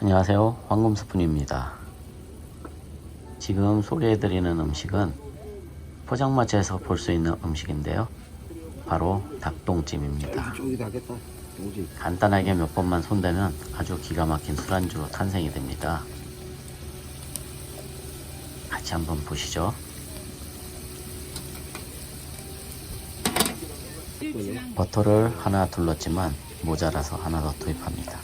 안녕하세요. 황금스푼입니다. 지금 소개해드리는 음식은 포장마차에서 볼 수 있는 음식인데요. 바로 닭똥찜입니다. 간단하게 몇 번만 손대면 아주 기가 막힌 술안주로 탄생이 됩니다. 같이 한번 보시죠. 버터를 하나 둘렀지만 모자라서 하나 더 투입합니다.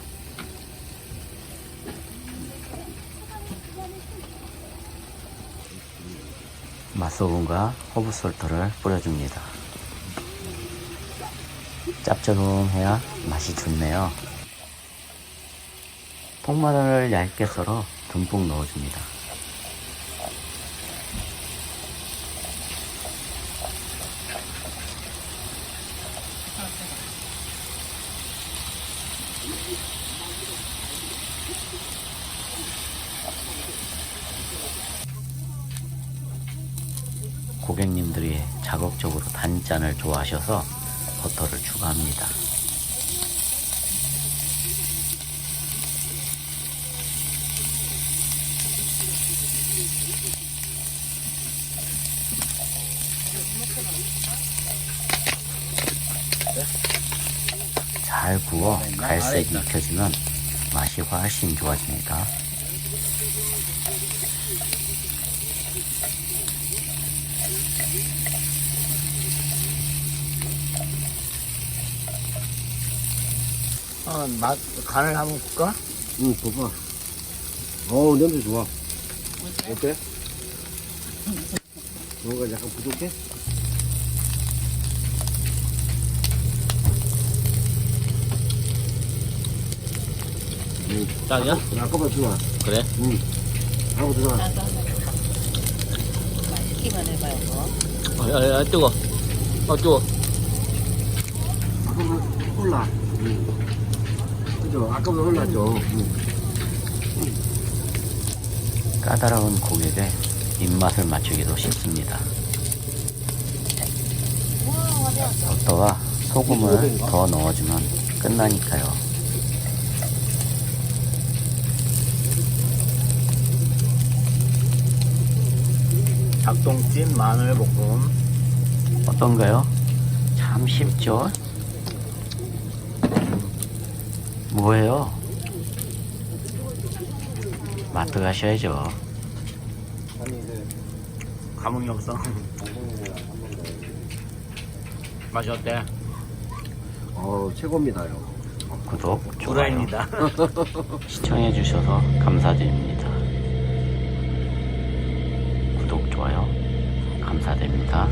맛소금과 허브솔트를 뿌려줍니다. 짭조름해야 맛이 좋네요. 통마늘을 얇게 썰어 듬뿍 넣어줍니다. 고객님들이 자극적으로 단짠을 좋아하셔서 버터를 추가합니다. 잘 구워 갈색이 익혀지면 맛이 훨씬 좋아집니다. 어, 맛, 간을 한번 볼까? 응, 봐봐. 어우, 냄새 좋아. 어때? 뭔가 약간 부족해? 응. 딱이야? 아까보다 좋아. 그래? 응. 아까보다 좋아. 맛있기만 해봐요, 뭐. 어, 야, 야, 야, 뜨거. 어, 뜨거. 아까보다 흘라. 응. 그죠? 아까보다. 응. 까다로운 고객의 입맛을 맞추기도 쉽습니다. 버터와 소금을 더 넣어주면 끝나니까요. 닭똥찜 마늘 볶음. 어떤가요? 참 쉽죠? 뭐예요? 마트 가셔야죠. 감흥이 없어. 맛이 어때? 어, 최고입니다요. 구독, 좋아요 구라입니다. 시청해주셔서 감사드립니다. 구독, 좋아요 감사드립니다.